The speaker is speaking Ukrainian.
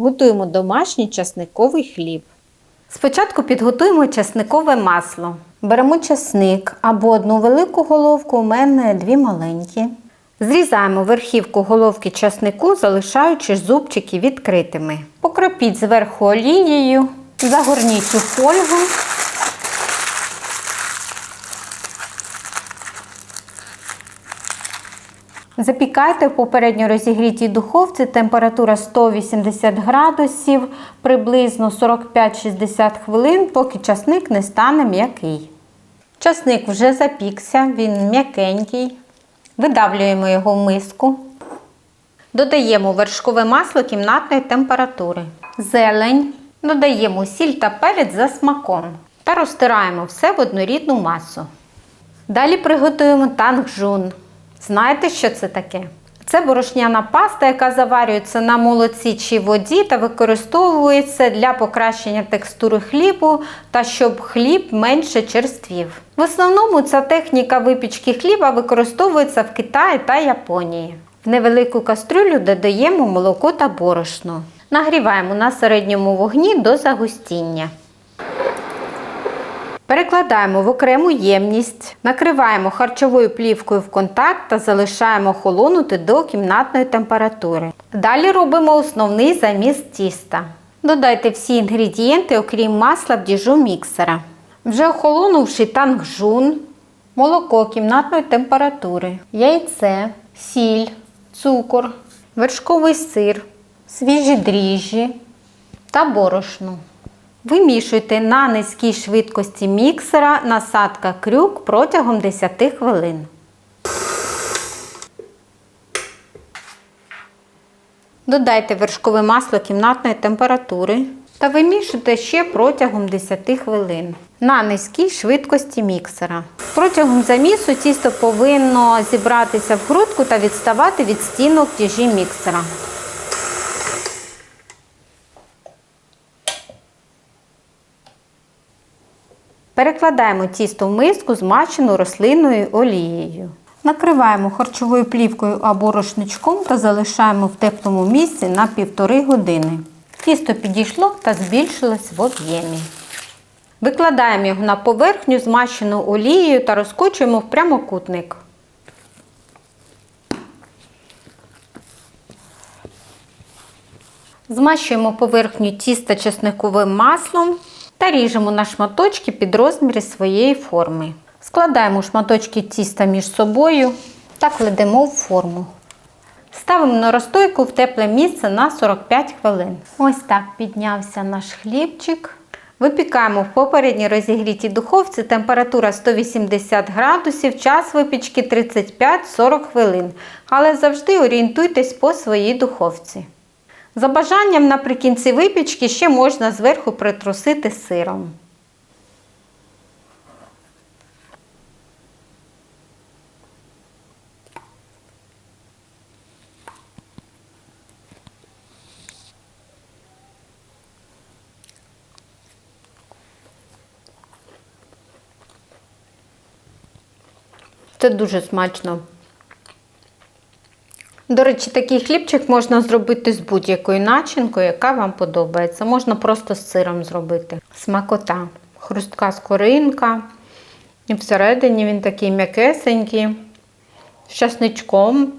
Готуємо домашній часниковий хліб. Спочатку підготуємо часникове масло. Беремо часник або одну велику головку, у мене дві маленькі. Зрізаємо верхівку головки часнику, залишаючи зубчики відкритими. Покропіть зверху олією, загорніть у фольгу. Запікайте в попередньо розігрітій духовці температура 180 градусів, приблизно 45-60 хвилин, поки часник не стане м'який. Часник вже запікся, він м'якенький. Видавлюємо його в миску. Додаємо вершкове масло кімнатної температури, зелень, додаємо сіль та перець за смаком та розтираємо все в однорідну масу. Далі приготуємо тангжун. Знаєте, що це таке? Це борошняна паста, яка заварюється на молоці чи воді та використовується для покращення текстури хлібу та щоб хліб менше черствів. В основному ця техніка випічки хліба використовується в Китаї та Японії. В невелику кастрюлю додаємо молоко та борошно. Нагріваємо на середньому вогні до загустіння. Перекладаємо в окрему ємність, накриваємо харчовою плівкою в контакт та залишаємо холонути до кімнатної температури. Далі робимо основний заміс тіста. Додайте всі інгредієнти, окрім масла в діжу міксера. Вже охолонувши тангжун, молоко кімнатної температури, яйце, сіль, цукор, вершковий сир, свіжі дріжджі та борошно. Вимішуйте на низькій швидкості міксера насадка крюк протягом 10 хвилин. Додайте вершкове масло кімнатної температури та вимішуйте ще протягом 10 хвилин на низькій швидкості міксера. Протягом замісу тісто повинно зібратися в грудку та відставати від стінок тяжі міксера. Перекладаємо тісто в миску, змачену рослинною олією. Накриваємо харчовою плівкою або рушничком та залишаємо в теплому місці на півтори години. Тісто підійшло та збільшилось в об'ємі. Викладаємо його на поверхню, змащену олією та розкочуємо в прямокутник. Змащуємо поверхню тіста чесниковим маслом та ріжемо на шматочки під розміри своєї форми. Складаємо шматочки тіста між собою та кладемо в форму. Ставимо на розстойку в тепле місце на 45 хвилин. Ось так піднявся наш хлібчик. Випікаємо в попередній розігрітій духовці температура 180 градусів, час випічки 35-40 хвилин. Але завжди орієнтуйтесь по своїй духовці. За бажанням наприкінці випічки ще можна зверху притрусити сиром. Це дуже смачно. До речі, такий хлібчик можна зробити з будь-якою начинкою, яка вам подобається. Можна просто з сиром зробити. Смакота. Хрустка скоринка. І всередині він такий м'якесенький, з часничком.